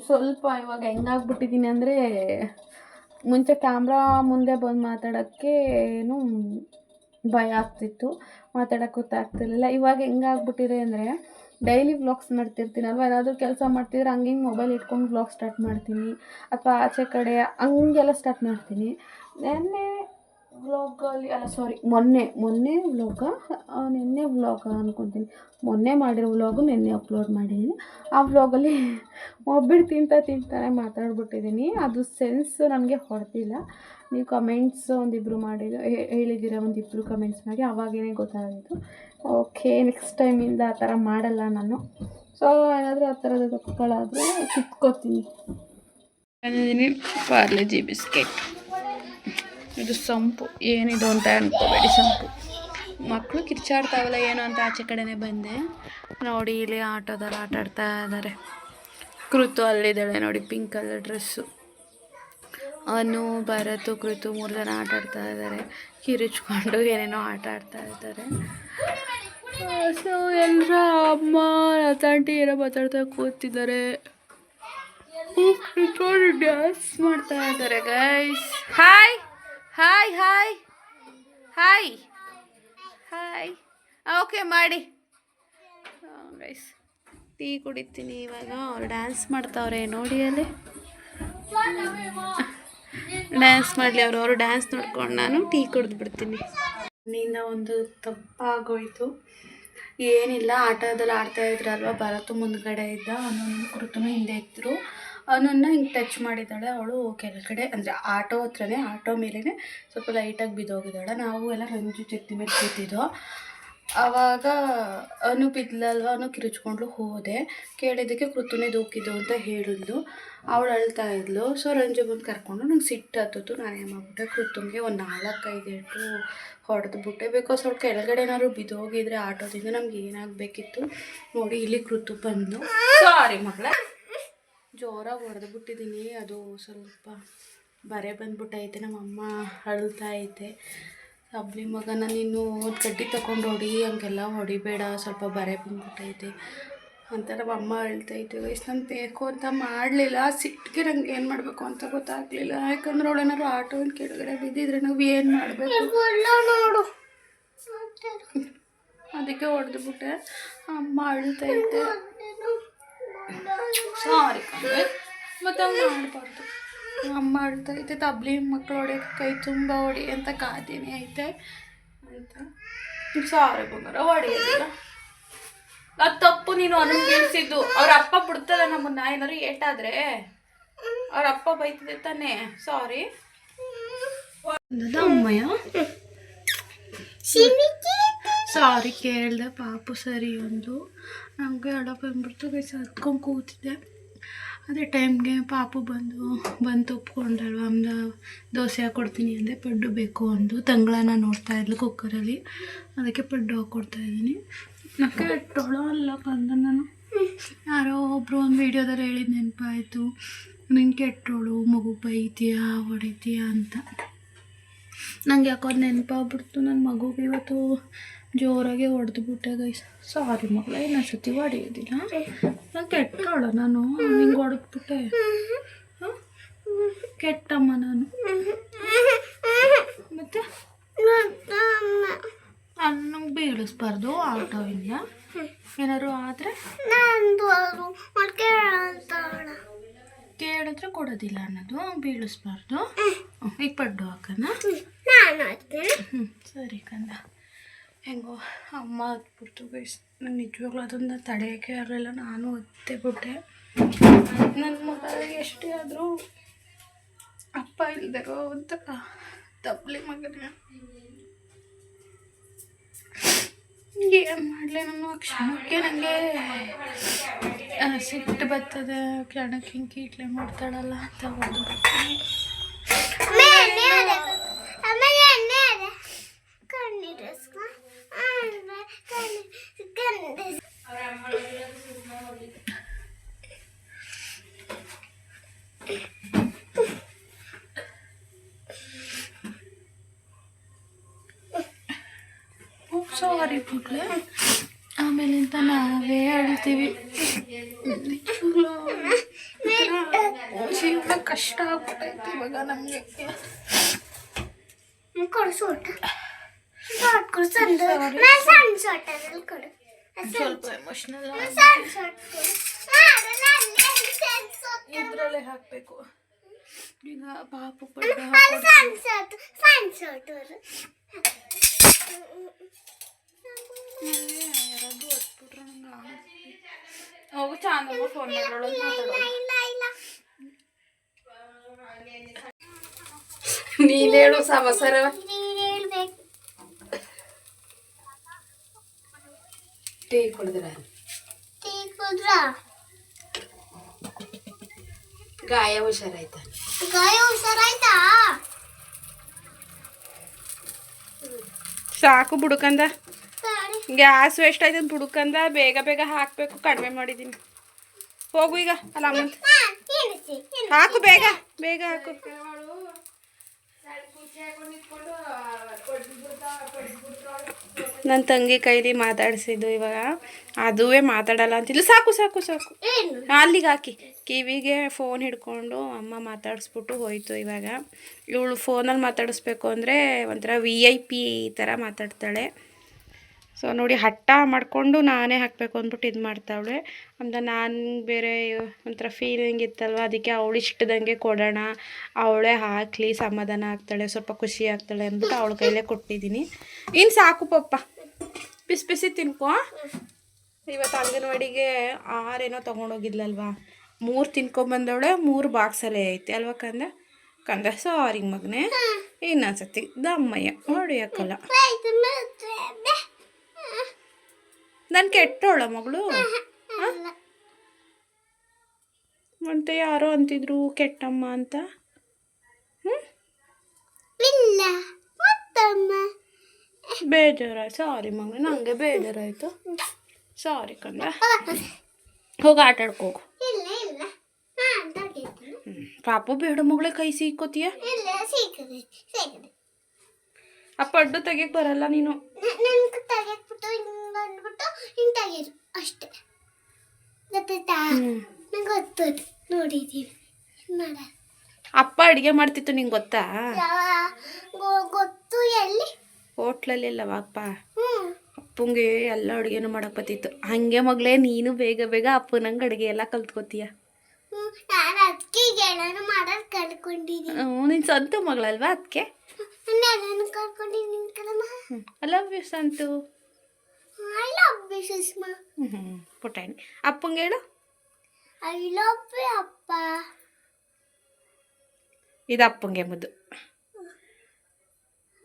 ಸ್ವಲ್ಪ ಇವಾಗ ಹೆಂಗಾಗ್ಬಿಟ್ಟಿದ್ದೀನಿ ಅಂದರೆ ಮುಂಚೆ ಕ್ಯಾಮ್ರಾ ಮುಂದೆ ಬಂದು ಮಾತಾಡೋಕ್ಕೆ ಏನು ಭಯ ಆಗ್ತಿತ್ತು. ಮಾತಾಡೋಕ್ಕೆ ಗೊತ್ತಾಗ್ತಿರ್ಲಿಲ್ಲ. ಇವಾಗ ಹೆಂಗಾಗ್ಬಿಟ್ಟಿದೆ ಅಂದರೆ ಡೈಲಿ ವ್ಲಾಗ್ಸ್ ಮಾಡ್ತಿರ್ತೀನಲ್ವ? ಏನಾದರೂ ಕೆಲಸ ಮಾಡ್ತಿದ್ರೆ ಹಂಗೆ ಹಿಂಗೆ ಮೊಬೈಲ್ ಇಟ್ಕೊಂಡು ವ್ಲಾಗ್ ಸ್ಟಾರ್ಟ್ ಮಾಡ್ತೀನಿ. ಅಥವಾ ಆಚೆ ಕಡೆ ಹಂಗೆಲ್ಲ ಸ್ಟಾರ್ಟ್ ಮಾಡ್ತೀನಿ. ನೆನ್ನೆ ವ್ಲಾಗಲ್ಲಿ ಅಲ್ಲ ಸಾರಿ ಮೊನ್ನೆ ಮೊನ್ನೆ ವ್ಲಾಗ ನಿನ್ನೆ ವ್ಲಾಗ ಅಂದ್ಕೊತೀನಿ ಮೊನ್ನೆ ಮಾಡಿರೋ ವ್ಲಾಗು ನಿನ್ನೆ ಅಪ್ಲೋಡ್ ಮಾಡಿದ್ದೀನಿ ಆ ವ್ಲಾಗಲ್ಲಿ ಒಬ್ಬಿಟ್ಟು ತಿಂತಾ ತಿಂತಾನೆ ಮಾತಾಡ್ಬಿಟ್ಟಿದ್ದೀನಿ ಅದು ಸೆನ್ಸ್ ನನಗೆ ಹೊಡೆದಿಲ್ಲ. ನೀವು ಕಮೆಂಟ್ಸ್ ಒಂದಿಬ್ಬರು ಮಾಡಿದ ಹೇಳಿದ್ದೀರ ಒಂದಿಬ್ಬರು ಕಮೆಂಟ್ಸ್ ಮಾಡಿ, ಅವಾಗೇನೆ ಗೊತ್ತಾಗಿತ್ತು ಓಕೆ ನೆಕ್ಸ್ಟ್ ಟೈಮಿಂದ ಆ ಥರ ಮಾಡಲ್ಲ ನಾನು. ಸೊ ಏನಾದರೂ ಆ ಥರದ ತಪ್ಪುಗಳಾದರೆ ಕಿತ್ಕೋತೀನಿ. ತಂದಿದ್ದೀನಿ ಪಾರ್ಲೆಜಿ ಬಿಸ್ಕೆಟ್. ಇದು ಸಂಪು. ಏನಿದು ಅಂತ ಅನ್ಕೋಬೇಡಿ ಸಂಪು. ಮಕ್ಕಳು ಕಿರ್ಚಾಡ್ತಾವಲ್ಲ ಏನು ಅಂತ ಆಚೆ ಕಡೆನೇ ಬಂದೆ. ನೋಡಿ ಇಲ್ಲಿ ಆಟೋದಲ್ಲಿ ಆಟ ಆಡ್ತಾ ಇದ್ದಾರೆ ಕೃತು ಅಲ್ಲಿದ್ದಾಳೆ ನೋಡಿ pink colour dress Anu Bharath Kritu ಮೂರು ಜನ ಆಟ ಆಡ್ತಾ ಇದ್ದಾರೆ. ಕಿರಿಚ್ಕೊಂಡು ಏನೇನೋ ಆಟ ಆಡ್ತಾ ಇದ್ದಾರೆ. ಸೊ ಎಲ್ಲರ ಅಮ್ಮ ಅತ್ತಾಂಟಿ ಏನೋ ಮಾತಾಡ್ತಾ ಕೂತಿದ್ದಾರೆ. ಡ್ಯಾನ್ಸ್ ಮಾಡ್ತಾ ಇದ್ದಾರೆ guys hi hi hi hi hi okay ಮಾಡಿ. ಗೈಸ್ ಟೀ ಕುಡಿತೀನಿ ಇವಾಗ. ಅವ್ರು ಡ್ಯಾನ್ಸ್ ಮಾಡ್ತಾವ್ರೆ ನೋಡಿ ಅಲ್ಲಿ. ಡ್ಯಾನ್ಸ್ ಮಾಡಲಿ ಅವರು ಅವರು ಡ್ಯಾನ್ಸ್ ನೋಡ್ಕೊಂಡು ನಾನು ಟೀ ಕುಡಿದು ಬಿಡ್ತೀನಿ. ನಿನ್ನ ಒಂದು ತಪ್ಪಾಗೋಯ್ತು. ಏನಿಲ್ಲ, ಆಟೋದಲ್ಲಿ ಆಡ್ತಾ ಇದ್ರಲ್ವ? ಭರತು ಮುಂದ್ಗಡೆ ಇದ್ದ ಅವನೊಂದು ಕುರುತನು ಹಿಂದೆ ಇದ್ದರು ಅವನನ್ನು ಹಿಂಗೆ ಟಚ್ ಮಾಡಿದ್ದಾಳೆ. ಅವಳು ಕೆಳಗಡೆ, ಅಂದರೆ ಆಟೋ ಹತ್ರನೇ, ಆಟೋ ಮೇಲೇ ಸ್ವಲ್ಪ ಲೈಟಾಗಿ ಬಿದ್ದೋಗಿದ್ದಾಳೆ. ನಾವು ಎಲ್ಲ ರಂಜು ಚೆತ್ತಿ ಮೇಲೆ ಕೂತಿದ್ದೋ ಆವಾಗ ಅವನು ಬಿದ್ದಲಲ್ವ ಅವನು ಕಿರುಚ್ಕೊಂಡು ಹೋದೆ. ಕೇಳಿದ್ದಕ್ಕೆ ಕೃತುನೇ ದೂಕಿದ್ದು ಅಂತ ಹೇಳಿದ್ಲು. ಅವಳು ಅಳ್ತಾ ಇದ್ಲು. ಸೊ ರಂಜು ಬಂದು ಕರ್ಕೊಂಡು ನಂಗೆ ಸಿಟ್ಟು ಹತ್ತಿತು ನಾನು ಏನು ಮಾಡ್ಬಿಟ್ಟೆ? ಕೃತುಂಗೆ ಒಂದು ನಾಲ್ಕೈದು ಏಟು ಹೊಡೆದ್ಬಿಟ್ಟೆ ಬಿಕಾಸ್ ಅವ್ಳು ಕೆಳಗಡೆ ಏನಾದ್ರು ಬಿದ್ದೋಗಿದ್ರೆ ಆಟೋದಿಂದ ನಮ್ಗೆ ಏನಾಗಬೇಕಿತ್ತು? ನೋಡಿ, ಇಲ್ಲಿ ಕೃತು ಬಂದು. ಸಾರಿ ಮಗಳ. ಜೋರಾಗಿ ಹೊಡೆದ್ಬಿಟ್ಟಿದ್ದೀನಿ ಅದು ಸ್ವಲ್ಪ ಬರೆ ಬಂದ್ಬಿಟ್ಟೈತೆ. ನಮ್ಮಮ್ಮ ಅಳ್ತಾ ಐತೆ. ಅಬ್ಬಿ ಮಗನ ನೀನು ಕಡ್ಡಿ ತಗೊಂಡು ಹೊಡಿ. ಹಂಗೆಲ್ಲ ಹೊಡಿಬೇಡ. ಸ್ವಲ್ಪ ಬರೆ ಬಂದ್ಬಿಟ್ಟೈತೆ. ಅಂತ ನಮ್ಮ ಅಮ್ಮ ಹೇಳ್ತೈತೆ ವಯಸ್ಸು ನಾನು ಬೇಕು ಅಂತ ಮಾಡಲಿಲ್ಲ. ಸಿಟ್ಟಿಗೆ ನಂಗೆ ಏನು ಮಾಡಬೇಕು ಅಂತ ಗೊತ್ತಾಗಲಿಲ್ಲ. ಯಾಕಂದ್ರೆ ಅವಳು ಏನಾದ್ರು ಆಟೋವಿನ ಕೆಳಗಡೆ ಬಿದ್ದಿದ್ರೆ ನಾವು ಏನು ಮಾಡಬೇಕು? ನೋಡು. ಅದಕ್ಕೆ ಹೊಡೆದ್ಬಿಟ್ಟೆ ಅಮ್ಮ ಅಳ್ತೈತೆ ಸಾರಿ ಮತ್ತು ಹಂಗೆ ಮಾಡಬಾರ್ದು. ಅಮ್ಮ ಅಳ್ತಾ ಐತೆ ತಬ್ಲಿ ಮಕ್ಕಳು ಹೊಡೆ ಕೈ ತುಂಬ ಹೊಡಿ ಅಂತ ಕಾದೇನೆ ಐತೆ. ಅಂತ. ಸಾರಿ ಬಂಗಾರ ಹೊಡೆಯೋದಿಲ್ಲ ಅದು ತಪ್ಪು ನೀನು ಅನುಭವಿಸಿದ್ದು ಅವ್ರ ಅಪ್ಪ ಬಿಡ್ತದ ನಮ್ಮನ್ನ. ಏನಾದ್ರು ಏಟಾದ್ರೆ ಅವ್ರ ಅಪ್ಪ ಬೈತಿದೆ ತಾನೆ. ಸಾರಿ ಸಾರಿ ಕೇಳ್ದೆ ಪಾಪು ಸರಿ ಒಂದು ನಮಗೆ ಅಡ ಬಂದ್ಬಿಡ್ತು, ಬೈಸ ಹತ್ಕೊಂಡು ಕೂತಿದ್ದೆ. ಅದೇ ಟೈಮ್ಗೆ ಪಾಪು ಬಂದು ಬಂದು ಒಪ್ಕೊಂಡಲ್ವ ಅಮ್ಮ ದೋಸೆ ಹಾಕ್ಕೊಡ್ತೀನಿ ಅಂದೆ, ಪಡ್ಡು ಬೇಕು ಅಂದು ತಂಗಳನ್ನ ನೋಡ್ತಾ ಇದ್ಲು ಕುಕ್ಕರಲ್ಲಿ ಅದಕ್ಕೆ ಪಡ್ಡು ಹಾಕ್ಕೊಡ್ತಾ ನಕ್ಕೆ ಟೊಳೋ ಅಲ್ಲ ಕಂದ ನಾನು. ಯಾರೋ ಒಬ್ಬರು ಒಂದು ವೀಡಿಯೋದಲ್ಲಿ ಹೇಳಿದ ನೆನಪಾಯಿತು. ನಿನ್ ಕೆಟ್ಟೋಳು ಮಗು ಬೈತೀಯಾ ಹೊಡಿತೀಯಾ ಅಂತ. ನಂಗೆ ಯಾಕೋ ನೆನಪಾಗ್ಬಿಡ್ತು. ನನ್ನ ಮಗುಗೆ ಇವತ್ತು ಜೋರಾಗಿ ಹೊಡೆದ್ಬಿಟ್ಟೆ ಗೈಸ್ ಸಾರಿ ಮಗಳ, ಇನ್ನೊಂದ್ಸತಿ ಹೊಡೆಯೋದಿಲ್ಲ. ನಾನು ಕೆಟ್ಟೋಳ ನಾನು. ನಿಂಗೆ ಹೊಡೆದ್ಬಿಟ್ಟೆ ಕೆಟ್ಟಮ್ಮ ನಾನು. ಮತ್ತೆ? ನಂಗೆ ಬೀಳಿಸ್ಬಾರ್ದು ಆಟೋವಿಂದ ಏನಾದ್ರು ಆದರೆ ಕೇಳಿದ್ರೆ ಕೊಡೋದಿಲ್ಲ ಅನ್ನೋದು ಬೀಳಿಸ್ಬಾರ್ದು. ಈಗ ಪಡ್ಡು ಹಾಕನ? ಹ್ಞೂ ಸರಿ ಕಂದ. ಹೆಂಗೋ ಅಮ್ಮ ಹತ್ಬಿಡ್ತು ಗೈಸ್ ನಾನು ನಿಜವಾಗ್ಲೂ ಅದೊಂದು ತಡೆಯೋಕ್ಕೆ ಆಗಲಿಲ್ಲ ನಾನು ಒತ್ತೆ ಬಿಟ್ಟೆ ನನ್ನ ಮಗ ಎಷ್ಟೇ ಆದರೂ ಅಪ್ಪ ಇಲ್ದಿರೋ ಒಂಥರ ತಪ್ಪಲಿ ಮಗನೇ. ಏನು ಮಾಡಲಿ ನಾನು ಆ ಕ್ಷಣಕ್ಕೆ ನನಗೆ ಸಿಟ್ಟು ಬರ್ತದೆ. ಆ ಕ್ಷಣಕ್ಕೆ ಹಿಂಗೆ ಕೀಟ್ಲೆ ಮಾಡ್ತಾಳಲ್ಲ ಅಂತ ಹೊಡೆದು ಬಿಡ್ತೀನಿ ಸಾರಿ ಮಕ್ಕಳೇ ಅಂತ ನಾವೇ ಹೇಳ್ತೀವಿ ಜೀವನ ಕಷ್ಟ ಆಗ್ಬಿಟ್ಟೈತೆ ಇವಾಗ ನಮಗೆ. ಸ್ವಲ್ಪ ಎಮೋಷ್ನಲ್ ಇದರಲ್ಲೇ ಹಾಕಬೇಕು. ಈಗ ಪಾಪು ಪಡ್ಡ ಯಾರಾದ್ರೂ ಹೊತ್ಬಿಟ್ರೆ ನಂಗೆ ಹೋಗು ಚಾನಲ್ಗೆ ಫೋನ್ ಮಾಡೋಳು ಮಾತಾಡೋಳು ಇಲ್ಲ ಇಲ್ಲ ನೀನು ಹೇಳು ಸಮಾಚಾರ ನೀನು ಹೇಳ್ಬೇಕು ಟೀ ಕುಡಿದ್ರ ಟೀ ಕುದ್ರ ಗಾಯ ಹುಷಾರಾಯ್ತಾ ಗಾಯ ಹುಷಾರಾಯ್ತಾ ಸಾಕು ಬುಡುಕಂದ ಸರಿ ಗ್ಯಾಸ್ ವೇಸ್ಟ್ ಆಯ್ತು ಬುಡುಕಂದ ಬೇಗ ಬೇಗ ಹಾಕಬೇಕು, ಕಡಿಮೆ ಮಾಡಿದ್ದೀನಿ ಹೋಗು ಈಗ, ಅಲ್ಲ ಹಾಕು ಬೇಗ ಬೇಗ ಹಾಕು. ನನ್ನ ತಂಗಿ ಕೈಲಿ ಮಾತಾಡಿಸಿದ್ದು ಇವಾಗ. ಅದುವೇ ಮಾತಾಡಲ್ಲ ಅಂತಿಲ್ಲ ಸಾಕು ಸಾಕು ಸಾಕು. ಅಲ್ಲಿಗೆ ಹಾಕಿ. ಕಿವಿಗೆ ಫೋನ್ ಹಿಡ್ಕೊಂಡು ಅಮ್ಮ ಮಾತಾಡಿಸ್ಬಿಟ್ಟು ಹೋಯ್ತು ಇವಾಗ. ಇವಳು ಫೋನಲ್ಲಿ ಮಾತಾಡಿಸ್ಬೇಕು ಅಂದರೆ ಒಂಥರ ವಿ ಐ ಪಿ ಥರ ಮಾತಾಡ್ತಾಳೆ. ಸೊ ನೋಡಿ ಹಟ್ಟ ಮಾಡಿಕೊಂಡು ನಾನೇ ಹಾಕಬೇಕು ಅಂದ್ಬಿಟ್ಟು ಇದು ಮಾಡ್ತಾವಳೆ. ಅಂದರೆ ನಾನು ಬೇರೆ ಒಂಥರ ಫೀಲಿಂಗ್ ಇತ್ತಲ್ವ, ಅದಕ್ಕೆ ಅವಳು ಇಷ್ಟದಂಗೆ ಕೊಡೋಣ, ಅವಳೇ ಹಾಕಲಿ, ಸಮಾಧಾನ ಆಗ್ತಾಳೆ, ಸ್ವಲ್ಪ ಖುಷಿ ಆಗ್ತಾಳೆ ಅಂದ್ಬಿಟ್ಟು ಅವಳ ಕೈಲೇ ಕೊಟ್ಟಿದ್ದೀನಿ ಇನ್ನು ಸಾಕು ಪಪ್ಪ. ಬಿಸಿ ಬಿಸಿ ತಿನ್ಕೋ. ಇವತ್ತು ಅಂಗನವಾಡಿಗೆ ಆರೇನೋ ತೊಗೊಂಡೋಗಿದ್ಲಲ್ವಾ. ಮೂರು ತಿನ್ಕೊಂಬಂದವಳೆ, ಮೂರು ಬಾಕ್ಸಲ್ಲೇ ಐತೆ ಅಲ್ವಾ ಕಂದ? ಕಂದ ಸಾರಿ ಮಗನೇ. ಇನ್ನೊಂದ್ಸತಿ. ದಮ್ಮಯ್ಯ ಹೊಡಿಯೋಕ್ಕಲ್ಲ ನಾನು ಕೆಟ್ಟೋಳ ಮಗಳು. ಅಂತ ಯಾರೋ ಅಂತಿದ್ರು ಕೆಟ್ಟಮ್ಮ ಅಂತ. ಇಲ್ಲ ಬೇಜಾರಾಯ್ತು. ಸಾರಿ ಮಗಳು ನನಗೆ ಬೇಜಾರಾಯಿತು. ಸಾರಿ ಕಂದ ಹೋಗಿ ಆಟ ಆಡ್ಕೋಗು ಪಾಪ ಬೇಡ ಮಗಳೇ ಕೈ ಸಿಕ್ಕೋತೀಯ? ಆ ಪಡ್ಡು ತೆಗಿಯಕ್ ಬರಲ್ಲ ನೀನು. ಅಷ್ಟೇ. ಹ್ಞೂ ಮಾಡ ಅಪ್ಪ ಅಡುಗೆ ಮಾಡ್ತಿತ್ತು ನಿಂಗೆ ಗೊತ್ತಾ? ಗೊತ್ತು ಎಲ್ಲಿ? ಹೋಟ್ಲಲ್ಲಿ ಅಲ್ಲವ ಅಪ್ಪ? ಹ್ಞೂ ಅಪ್ಪ ಅಪ್ಪಂಗೆ ಎಲ್ಲ ಅಡುಗೆನೂ ಮಾಡಕ್ ಬತ್ತಿತ್ತು. ಹಂಗೆ ಮಗಳೇ ನೀನು ಬೇಗ ಬೇಗ ಅಪ್ಪನಂಗೆ ಅಡುಗೆ ಎಲ್ಲ ಕಲ್ತ್ಕೋತೀಯ. ನಾನು ಅದಕ್ಕೆ ಮಾಡೋದು ಕಲ್ಕೊಂಡಿದ್ದೀನಿ ನೀನು ಸ್ವಂತ ಮಗಳಲ್ವಾ ಅದಕ್ಕೆ I love you Santu I love you Sushma. ಪುಟಾಣಿ ಅಪ್ಪಂಗೆ ಹೇಳು. ಐ ಲವ್ ಯು ಅಪ್ಪ. ಇದು ಅಪ್ಪಂಗೆ ಮುದ್ದು.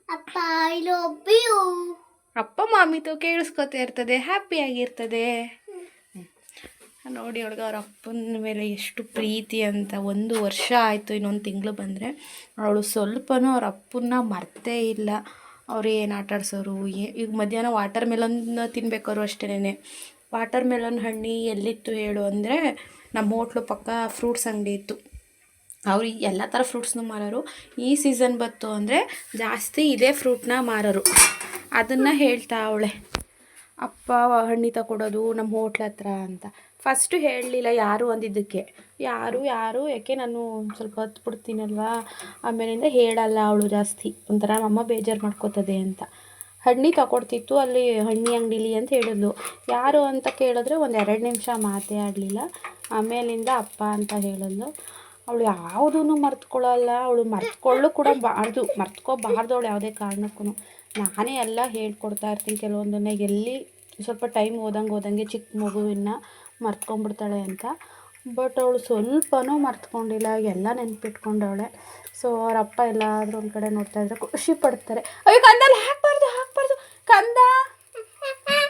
ಅಪ್ಪ ಐ ಲವ್ ಯು ಅಪ್ಪ ಮಾಮಿತು ಕೇಳಿಸ್ಕೊತಾ ಇರ್ತದೆ ಹ್ಯಾಪಿಯಾಗಿರ್ತದೆ ನೋಡಿ ಅವಳಿಗೆ ಅವ್ರ ಅಪ್ಪನ ಮೇಲೆ ಎಷ್ಟು ಪ್ರೀತಿ ಅಂತ ಒಂದು ವರ್ಷ ಆಯಿತು, ಇನ್ನೊಂದು ತಿಂಗಳು ಬಂದರೆ. ಅವಳು ಸ್ವಲ್ಪನೂ ಅವ್ರ ಅಪ್ಪನ್ನ ಮರ್ತೇ ಇಲ್ಲ. ಅವ್ರು ಏನು ಆಟ ಆಡ್ಸೋರು, ಏ, ಈಗ ಮಧ್ಯಾಹ್ನ ವಾಟರ್ ಮೆಲನ್ ತಿನ್ಬೇಕಾದ್ರು ಅಷ್ಟೇನೆ ವಾಟರ್ ಮೆಲನ್ ಹಣ್ಣಿ ಎಲ್ಲಿತ್ತು ಹೇಳು ಅಂದರೆ, ನಮ್ಮ ಹೋಟ್ಲು ಪಕ್ಕ ಫ್ರೂಟ್ಸ್ ಅಂಗಡಿ ಇತ್ತು. ಅವ್ರು ಎಲ್ಲ ಥರ ಫ್ರೂಟ್ಸ್ನು ಮಾರೋರು. ಈ ಸೀಸನ್ ಬಂತು ಅಂದರೆ ಜಾಸ್ತಿ ಇದೇ ಫ್ರೂಟ್ನ ಮಾರೋರು. ಅದನ್ನು ಹೇಳ್ತಾ ಅವಳೆ. ಅಪ್ಪ, ಹಣ್ಣಿ ತಗೊಡೋದು ನಮ್ಮ ಹೋಟ್ಲ್ ಹತ್ರ ಅಂತ. ಫಸ್ಟು ಹೇಳಲಿಲ್ಲ ಯಾರು ಅಂದಿದ್ದಕ್ಕೆ. ಯಾರು ಯಾರು? ಯಾಕೆ ನಾನು ಸ್ವಲ್ಪ ಹೊತ್ತು ಬಿಡ್ತೀನಲ್ವಾ? ಆಮೇಲಿಂದ ಹೇಳಲ್ಲ ಅವಳು ಜಾಸ್ತಿ. ಒಂಥರ ನಮ್ಮಮ್ಮ ಬೇಜಾರು ಮಾಡ್ಕೋತದೆ ಅಂತ. ಹಣ್ಣಿ ತಗೊಡ್ತಿತ್ತು ಅಲ್ಲಿ ಹಣ್ಣಿ ಅಂಗಡಿಲಿ ಅಂತ ಹೇಳಿದ್ಲು. ಯಾರು ಅಂತ ಕೇಳಿದ್ರೆ ಒಂದು ಎರಡು ನಿಮಿಷ ಮಾತೇ ಆಡಲಿಲ್ಲ. ಆಮೇಲಿಂದ ಅಪ್ಪ ಅಂತ ಹೇಳಿದ್ಲು. ಅವಳು ಯಾವುದೂ ಮರ್ತ್ಕೊಳ್ಳಲ್ಲ ಅವಳು ಮರ್ತ್ಕೊಳ್ಳು ಕೂಡ ಬಾರ್ದು. ಮರ್ತ್ಕೋಬಾರ್ದು ಅವಳು ಯಾವುದೇ ಕಾರಣಕ್ಕೂ ನಾನೇ ಎಲ್ಲ ಹೇಳ್ಕೊಡ್ತಾ ಇರ್ತೀನಿ ಕೆಲವೊಂದನ್ನ. ಎಲ್ಲಿ ಸ್ವಲ್ಪ ಟೈಮ್ ಹೋದಂಗೆ ಹೋದಂಗೆ ಚಿಕ್ಕ ಮಗುವಿನ ಮರ್ತ್ಕೊಂಡ್ಬಿಡ್ತಾಳೆ ಅಂತ. ಬಟ್ ಅವಳು ಸ್ವಲ್ಪನೂ ಮರ್ತ್ಕೊಂಡಿಲ್ಲ. ಎಲ್ಲ ನೆನ್ಪಿಟ್ಕೊಂಡವಳೆ. ಸೊ ಅವ್ರ ಅಪ್ಪ ಎಲ್ಲಾದರೂ ಒಂದು ಕಡೆ ನೋಡ್ತಾ ಇದ್ರೆ ಖುಷಿ ಪಡ್ತಾರೆ. ಅಯ್ಯೋ ಕಂದಲ್ಲಿ ಹಾಕ್ಬಾರ್ದು ಹಾಕ್ಬಾರ್ದು. ಕಂದ!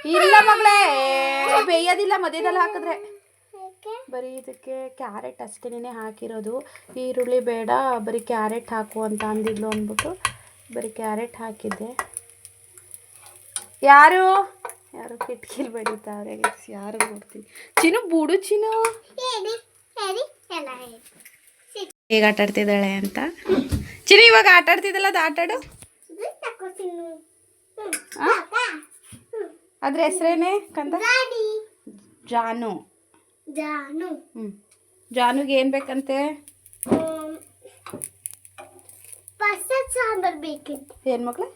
ಇಲ್ಲ ಮಗಳೇ. ಬೇಯೋದಿಲ್ಲ ಮದ್ಯದಲ್ಲಿ ಹಾಕಿದ್ರೆ. ಬರೀ ಇದಕ್ಕೆ ಕ್ಯಾರೆಟ್ ಅಷ್ಟೇನೆ ಹಾಕಿರೋದು. ಈರುಳ್ಳಿ ಬೇಡ, ಬರೀ ಕ್ಯಾರೆಟ್ ಹಾಕು ಅಂತ ಅಂದಿದ್ಲು ಅಂದ್ಬಿಟ್ಟು ಬರೀ ಕ್ಯಾರೆಟ್ ಹಾಕಿದ್ದೆ. ಯಾರು? ಯಾರು ಕಿಟಕಿಲಿ ಬಡಿತಾವ್ರೆ. ಯಾರು ನೋಡ್ತೀನಿ ಚಿನ್ನು ಬುಡು ಚಿನ್ನು. ಹೇಗೆ ಆಟ ಆಡ್ತಿದ್ದಾಳೆ ಅಂತ? ಚಿನ್ನು ಇವಾಗ ಆಟ ಆಡ್ತಿದ್ದಲ್ಲ ಅದು ಆಟಾಡು? ಅದ್ರ ಹೆಸ್ರೇನೆ ಕಂದ? ಜಾನು. ಜಾನು. ಹ್ಞೂ ಜಾನುಗೆ ಏನು ಬೇಕಂತೆ? ಹ್ಮ್. ಪಸ ಸಾಂಬಾರ್ ಬೇಕಿತ್ತು. ಹೆಣ್ಮಕ್ಳು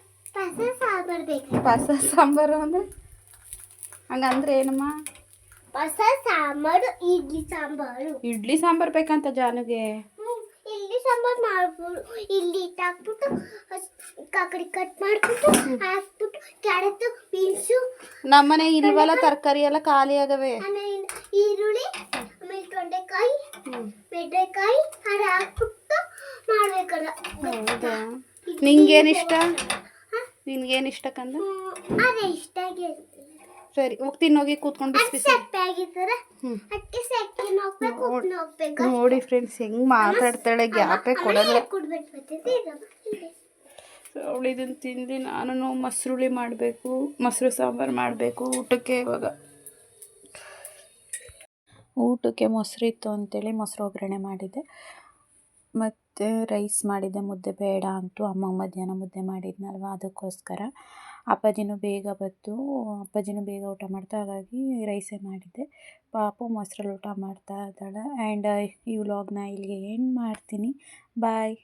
ಪಾಸ ಸಾಂಬಾರು ಅಂದರೆ? ಹಂಗಂದ್ರೆ ಏನಮ್ಮ? ಹೊಸ ಸಾಂಬಾರು ಇಡ್ಲಿ ಸಾಂಬಾರು. ಇಡ್ಲಿ ಸಾಂಬಾರು ಬೇಕಂತ ಜಾನುಗೆ? ಇಡ್ಲಿ ಸಾಂಬಾರ್ ಮಾಡ್ಬೋದು. ಇಲ್ಲಿ ಹಸ್- ಕಾಕಡಿ ಕಟ್ ಮಾಡ್ಬಿಟ್ಟು ಹಾಕ್ಬಿಟ್ಟು ಕ್ಯಾರೆಟ್ ಬೀನ್ಸು. ನಮ್ಮನೆ ಇಲ್ವಲ್ಲ ತರಕಾರಿ ಎಲ್ಲ ಖಾಲಿ ಆಗವೆ. ಆಮೇಲೆ ಈರುಳ್ಳಿ ಆಮೇಲೆ ತೊಂಡೆಕಾಯಿ ಬೆಂಡೆಕಾಯಿ ಅದು ಹಾಕ್ಬಿಟ್ಟು ಮಾಡ್ಬೇಕಲ್ಲ. ಹೌದಾ? ನಿಂಗೇನು ಇಷ್ಟ? ನಿನ್ಗೇನು ಇಷ್ಟ ಕಂದ? ಅದೇ ಇಷ್ಟ ಆಗಿರುತ್ತೆ ಸರಿ ಹೋಗ್ತೀನಿ ಹೋಗಿ ಕೂತ್ಕೊಂಡು ನೋಡಿ ಫ್ರೆಂಡ್ಸ್ ಹೆಂಗ್ ಮಾತಾಡ್ತಾಳೆ ಗ್ಯಾಪೇ ಕೊಡಲ್ಲ ಅವಳು ಇದನ್ನು ತಿಂದು ನಾನು ಮೊಸರುಳಿ ಮಾಡಬೇಕು ಮೊಸರು ಸಾಂಬಾರು ಮಾಡಬೇಕು ಊಟಕ್ಕೆ ಇವಾಗ. ಊಟಕ್ಕೆ ಮೊಸರಿತ್ತು ಅಂತೇಳಿ ಮೊಸರು ಒಗ್ಗರಣೆ ಮಾಡಿದ್ದೆ ಮತ್ತು ರೈಸ್ ಮಾಡಿದ್ದೆ ಮುದ್ದೆ ಬೇಡ ಅಂತೂ ಅಮ್ಮ ಮಧ್ಯಾಹ್ನ ಮುದ್ದೆ ಮಾಡಿದ್ನಲ್ವ ಅದಕ್ಕೋಸ್ಕರ. ಅಪ್ಪಾಜಿನೂ ಬೇಗ ಬತ್ತು ಅಪ್ಪಾಜಿನೂ ಬೇಗ ಊಟ ಮಾಡ್ತಾ, ಹಾಗಾಗಿ ರೈಸೇ ಮಾಡಿದ್ದೆ. ಪಾಪು ಮೊಸರಲ್ಲಿ ಊಟ ಮಾಡ್ತಾ ಇದ್ದಾಳೆ. ಆ್ಯಂಡ್ ಈ ವ್ಲಾಗ್ನ ಇಲ್ಲಿಗೆ ಎಂಡ್ ಮಾಡ್ತೀನಿ. ಬಾಯ್